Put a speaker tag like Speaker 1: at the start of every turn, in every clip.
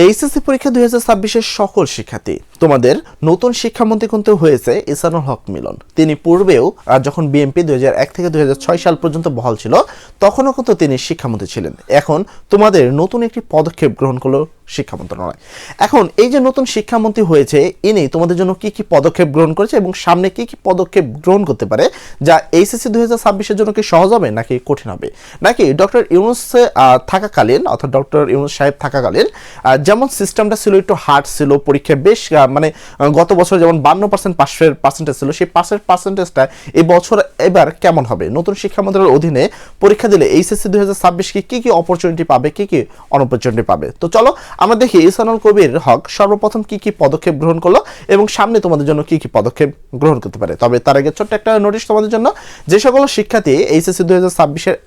Speaker 1: HSC পরীক্ষা দুই হাজার ছাব্বিশের সকল শিক্ষার্থী। তোমাদের নতুন শিক্ষামন্ত্রী কিন্তু হয়েছে? ইসানুল হক মিলন। তিনি পূর্বেও, আর যখন বিএনপি দুই এক থেকে দুই হাজার ছয় সাল পর্যন্ত বহাল ছিল, তখনও কিন্তু তিনি শিক্ষামন্ত্রী ছিলেন। এখন তোমাদের নতুন একটি পদক্ষেপ গ্রহণ করল শিক্ষা মন্ত্রণালয় এখন, এই যে নতুন শিক্ষামন্ত্রী হয়েছে, ইনি তোমাদের জন্য কি কি পদক্ষেপ গ্রহণ করেছে এবং সামনে কি কি পদক্ষেপ গ্রহণ করতে পারে, যা এইচএসসি দুই হাজার ছাব্বিশের জন্য কি সহজ হবে নাকি কঠিন হবে? নাকি ডক্টর ইউনুস থাকাকালীন, অর্থাৎ ডক্টর ইউনুস সাহেব থাকাকালীন যেমন সিস্টেমটা ছিল একটু হার্ড ছিল, পরীক্ষায় বেশ মানে গত বছর যেমন বান্ন পার্সেন্ট পাশের পার্সেন্টেজ ছিল, সেই পাশের পার্সেন্টেজটা এই বছর এবার কেমন হবে? নতুন শিক্ষা মন্ত্রণালয়ের অধীনে পরীক্ষা দিলে এইচএসসি দুই হাজার ছাব্বিশ কি কি অপরচুনিটি পাবে, কি কি অনপরচুনিটি পাবে? তো চলো আমরা দেখি ইসানুল কবির হক সর্বপ্রথম কি কি পদক্ষেপ গ্রহণ করল এবং সামনে তোমাদের জন্য কি কি পদক্ষেপ গ্রহণ করতে পারে? তবে তার আগে ছোট্ট একটা নোটিশ তোমাদের জন্য। যে সকল শিক্ষার্থী এইচএসসি দুই হাজার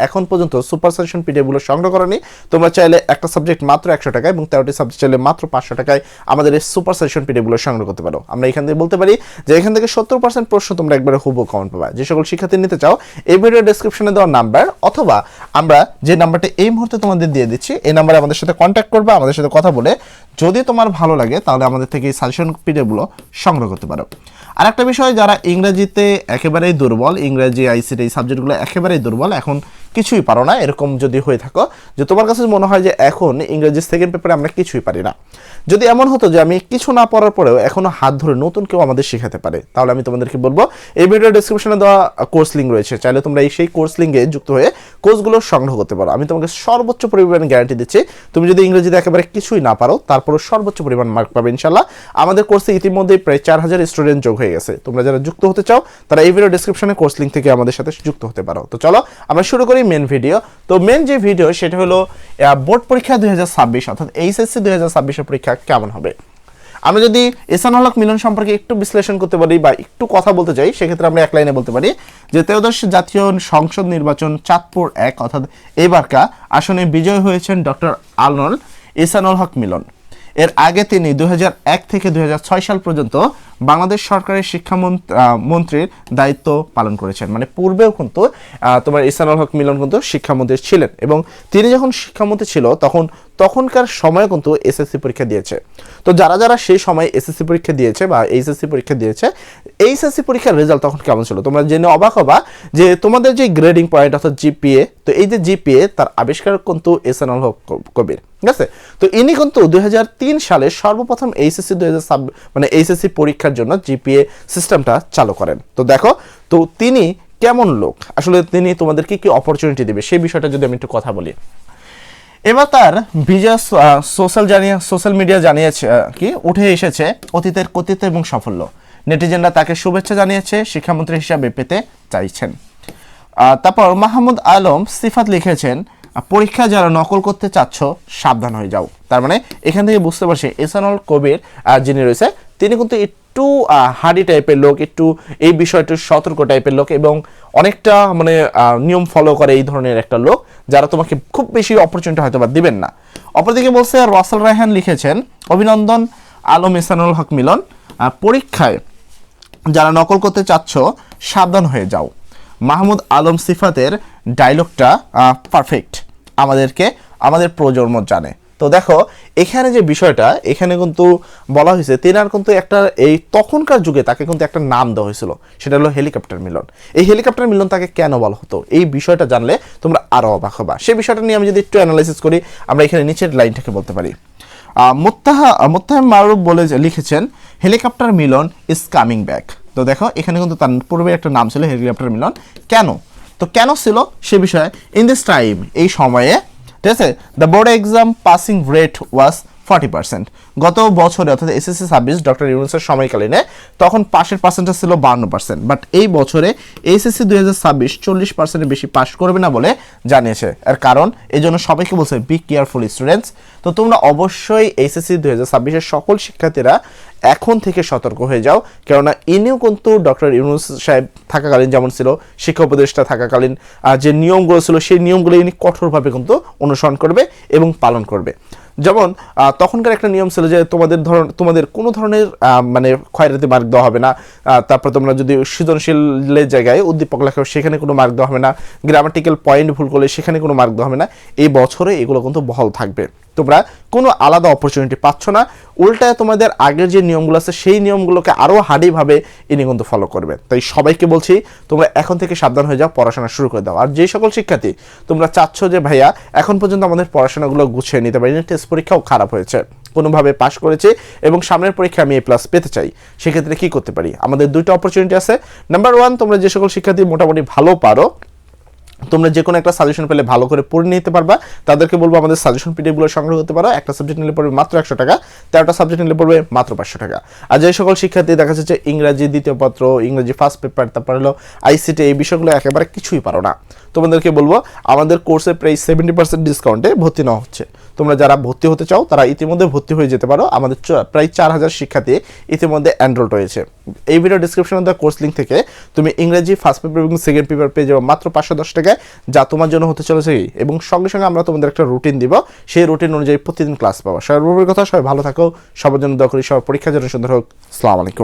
Speaker 1: এখন পর্যন্ত সুপার সেশন পিডিএফগুলো সংগ্রহ করেনি, তোমরা চাইলে একটা সাবজেক্ট মাত্র একশো টাকায় এবং তেরোটি সাবজেক্ট চাইলে মাত্র পাঁচশো টাকায় আমাদের এই সুপার সেশন পিডিএফগুলো সংগ্রহ করতে পারো। আমরা এখান থেকে বলতে পারি যে এখান থেকে সত্তর পার্সেন্ট প্রশ্ন তোমরা একবারে হুবু কমন পাবা। যে সকল শিক্ষার্থী নিতে চাও, এই ভিডিও ডেসক্রিপশনে দেওয়া নাম্বার অথবা আমরা যে নাম্বারটা এই মুহূর্তে তোমাদের দিয়ে দিচ্ছি, এই নাম্বারে আমাদের সাথে কন্ট্যাক্ট করবে, আমাদের সাথে কথা বলে যদি তোমার ভালো লাগে, তাহলে আমাদের থেকে এই সাজেশন পিডিএফগুলো সংগ্রহ করতে পারো। আর একটা বিষয়, যারা ইংরেজিতে একেবারেই দুর্বল, ইংরেজি আইসিটি এই সাবজেক্টগুলো একেবারেই দুর্বল, এখন কিছুই পারো না। এরকম যদি হয়ে থাকো যে তোমার কাছে মনে হয় যে এখন ইংরেজি সেকেন্ড পেপারে আমরা কিছুই পারি না। যদি এমন হতো যে আমি কিছু না পড়ার পরেও এখনও হাত ধরে নতুন কেউ আমাদের শেখাতে পারে, তাহলে আমি তোমাদেরকে বলব, এই ভিডিও ডেসক্রিপশনে দেওয়া কোর্স লিঙ্ক রয়েছে। চাইলে তোমরা এই সেই কোর্স লিঙ্কে যুক্ত হয়ে কোর্সগুলো সংগ্রহ করতে পারো। আমি তোমাকে সর্বোচ্চ পরিমাণ গ্যারান্টি দিচ্ছি, তুমি যদি ইংরেজিতে একেবারে কিছুই না পারো, তারপরও সর্বোচ্চ পরিমাণ মার্ক পাবে ইনশাল্লাহ আমাদের কোর্সে ইতিমধ্যেই প্রায় চার হাজার স্টুডেন্ট যোগ হয়ে গেছে। তোমরা যারা যুক্ত হতে চাও, তারা এই ভিডিও ডেসক্রিপশনে কোর্স লিঙ্ক থেকে আমাদের সাথে যুক্ত হতে পারো। তো চলো, আমরা শুরু করি মেন ভিডিও তো মেন যে ভিডিও সেটা হলো বোর্ড পরীক্ষা দুই হাজার ছাব্বিশ, অর্থাৎ এইচএসসি দুই হাজার পরীক্ষা কেমন হবে? আমরা যদি এসানুল হক মিলন সম্পর্কে একটু বিশ্লেষণ করতে পারি বা একটু কথা বলতে চাই, সেক্ষেত্রে আমরা এক লাইনে বলতে পারি যে ত্রয়োদশ জাতীয় সংসদ নির্বাচন চাঁদপুর এক, অর্থাৎ এবারকা আসনে বিজয় হয়েছেন ডক্টর আলনল এসানুল হক মিলন। এর আগে তিনি দুই হাজার এক থেকে দুই হাজার ছয় সাল পর্যন্ত বাংলাদেশ সরকারের শিক্ষা মন্ত্রীর দায়িত্ব পালন করেছেন। মানে পূর্বেও কিন্তু তোমার ইসানুল হক মিলন কিন্তু শিক্ষামন্ত্রী ছিলেন এবং তিনি যখন শিক্ষামন্ত্রী ছিল, তখন তখনকার সময় কিন্তু এসএসসি পরীক্ষা দিয়েছে। তো যারা যারা সেই সময় এসএসসি পরীক্ষা দিয়েছে বা এইচএসসি পরীক্ষা দিয়েছে এইচএসসি পরীক্ষার রেজাল্ট তখন কেমন ছিল? তোমরা জেনে অবাক হবা যে তোমাদের যে গ্রেডিং পয়েন্ট অর্থাৎ জিপিএ তো এই যে জিপিএ তার আবিষ্কার কিন্তু এসানুল হক কবির। ঠিক আছে? তো ইনি কিন্তু দুই তিন সালে সর্বপ্রথম এইচএসসি দুই মানে এইচএসসি পরীক্ষার জন্য জিপিএ সিস্টেমটা চালু করেন। তো দেখো, তো তিনি কেমন লোক? আসলে তিনি তোমাদেরকে কি অপরচুনিটি দেবে? সেই বিষয়টা যদি আমি একটু কথা বলি। এবার তার বিজয় সোশ্যাল জানিয়ে সোশ্যাল মিডিয়া জানিয়েছে কি? উঠে এসেছে অতীতের কতিত্ব এবং সাফল্য। নেটিজেনরা তাকে শুভেচ্ছা জানিয়েছে, শিক্ষামন্ত্রী হিসাবে পেতে চাইছেন। তারপর মাহমুদ আলম সিফাত লিখেছেন পরীক্ষা যারা নকল করতে চাচ্ছ, সাবধান হয়ে যাও। তার মানে এখান থেকে বুঝতে পারছি এসানল কবির যিনি রয়েছে তিনি কিন্তু একটু হার্ডি টাইপের লোক, একটু এই বিষয়টা সতর্ক টাইপের লোক এবং অনেকটা মানে নিয়ম ফলো করে এই ধরনের একটা লোক যারা তোমাকে খুব বেশি অপরচুনিটি হয়তো বা দিবেন না। অপরদিকে বলছে, রসেল রায়হান লিখেছেন, অভিনন্দন, আলম ইসানুল হক মিলন পরীক্ষায় যারা নকল করতে চাচ্ছ, সাবধান হয়ে যাও। মাহমুদ আলম সিফাতের ডায়লগটা পারফেক্ট আমাদেরকে, আমাদের প্রজন্ম জানে। তো দেখো, এখানে যে বিষয়টা, এখানে কিন্তু বলা হয়েছে তেনার কিন্তু একটা এই তখনকার যুগে তাকে কিন্তু একটা নাম দেওয়া হয়েছিল। সেটা হলো হেলিকপ্টার মিলন। এই হেলিকপ্টার মিলন তাকে কেন বলা হতো? এই বিষয়টা জানলে তোমরা আরও অবাক হবা। সেই বিষয়টা নিয়ে আমি যদি একটু অ্যানালাইসিস করি, আমরা এখানে নিচের লাইনটাকে বলতে পারি। মোত্তাহা মোত্তাহাম মারুফ বলে লিখেছেন, helicopter Milon is coming back তো দেখো, এখানে কিন্তু তার পূর্বে একটা নাম ছিল হেলিকপ্টার মিলন। কেন? তো কেন ছিল? সে বিষয়ে ইন দিস টাইম এই সময়ে ঠিক আছে? The board exam passing rate was forty percent গত বছরে, অর্থাৎ এসএসসি সার্ভিস ডক্টর ইউনুসের সময়কালীনে, তখন পাশের পার্সেন্টেজ ছিল বান্ন পার্সেন্ট বাট এই বছরে এসএসসি দুই হাজার ছাব্বিশ চল্লিশ পার্সেন্টের বেশি পাস করবে না বলে জানিয়েছে। এর কারণ, এই জন্য সবাইকে বলছে বি কেয়ারফুল স্টুডেন্টস তো তোমরা অবশ্যই এসএসসি দুই হাজার ছাব্বিশের সকল শিক্ষার্থীরা এখন থেকে সতর্ক হয়ে যাও। কেননা ইনিও কিন্তু ডক্টর ইউনুস সাহেব থাকাকালীন যেমন ছিল, শিক্ষা উপদেষ্টা থাকাকালীন যে নিয়মগুলো ছিল, সেই নিয়মগুলো ইনি কঠোরভাবে কিন্তু অনুসরণ করবে এবং পালন করবে। যেমন তখনকার একটা নিয়ম ছিল যে তোমাদের ধর তোমাদের কোনো ধরনের মানে ক্ষয়রাতি মার্ক দেওয়া হবে না। তারপর তোমরা যদি সৃজনশীলের জায়গায় উদ্দীপক লেখো, সেখানে কোনো মার্ক দেওয়া হবে না। গ্রামাটিক্যাল পয়েন্ট ভুল করলে সেখানে কোনো মার্ক দেওয়া হবে না। এই বছরে এগুলো কিন্তু বহাল থাকবে। তোমরা কোনো আলাদা অপরচুনিটি পাচ্ছ না। উল্টায় তোমাদের আগের যে নিয়মগুলো আছে, সেই নিয়মগুলোকে আরও হার্ডিভাবে ইনি কিন্তু ফলো করবে। তাই সবাইকে বলছি, তোমরা এখন থেকে সাবধান হয়ে যাও, পড়াশোনা শুরু করে দাও। আর যে সকল শিক্ষার্থী তোমরা চাচ্ছ যে, ভাইয়া, এখন পর্যন্ত আমাদের পড়াশোনাগুলো গুছিয়ে নিতে পারিনি টেস্ট পরীক্ষাও খারাপ হয়েছে। কোনোভাবে পাশ করেছে এবং সামনের পরীক্ষা আমি এ প্লাস পেতে চাই। সেক্ষেত্রে কি করতে পারি? আমাদের দুইটা অপরচুনিটি আছে। নাম্বার ওয়ান তোমরা যে সকল শিক্ষার্থী মোটামুটি ভালো পারো তোমরা যে কোনো একটা সাজেশন পেলে ভালো করে পড়ে নিতে পারবা। তাদেরকে বলব আমাদের সাজেশন পিডিএফগুলো সংগ্রহ করতে পারো। একটা সাবজেক্ট নিলে পড়বে মাত্র একশো টাকা তেরোটা সাবজেক্ট নিলে পড়বে মাত্র পাঁচশো টাকা। আর যে সকল শিক্ষার্থী দেখা যাচ্ছে ইংরাজি দ্বিতীয় পত্র, ইংরাজি ফার্স্ট পেপার তারপর হলো আইসিটি এই বিষয়গুলো একেবারে কিছুই পারো না। তোমাদেরকে বলব, আমাদের কোর্সে প্রায় সেভেন্টি পার্সেন্ট ডিসকাউন্টে ভর্তি নেওয়া হচ্ছে। তোমরা যারা ভর্তি হতে চাও, তারা ইতিমধ্যে ভর্তি হয়ে যেতে পারো। আমাদের প্রায় চার হাজার শিক্ষার্থী ইতিমধ্যে এনরোল রয়েছে। এই ভিডিও ডিসক্রিপশনে দেওয়া কোর্স লিঙ্ক থেকে তুমি ইংরেজি ফার্স্ট পেপার এবং সেকেন্ড পেপার পেয়ে যাবে মাত্র পাঁচশো দশ টাকায় যা তোমার জন্য হতে চলেছে এবং সঙ্গে সঙ্গে আমরা তোমাদের একটা রুটিন দিব। সেই রুটিন অনুযায়ী প্রতিদিন ক্লাস পাবো। সর্বোপরি কথা, সবাই ভালো থাকো, সবার জন্য দোয়া করি, সবার পরীক্ষার জন্য সুন্দর হোক। আসসালামু আলাইকুম।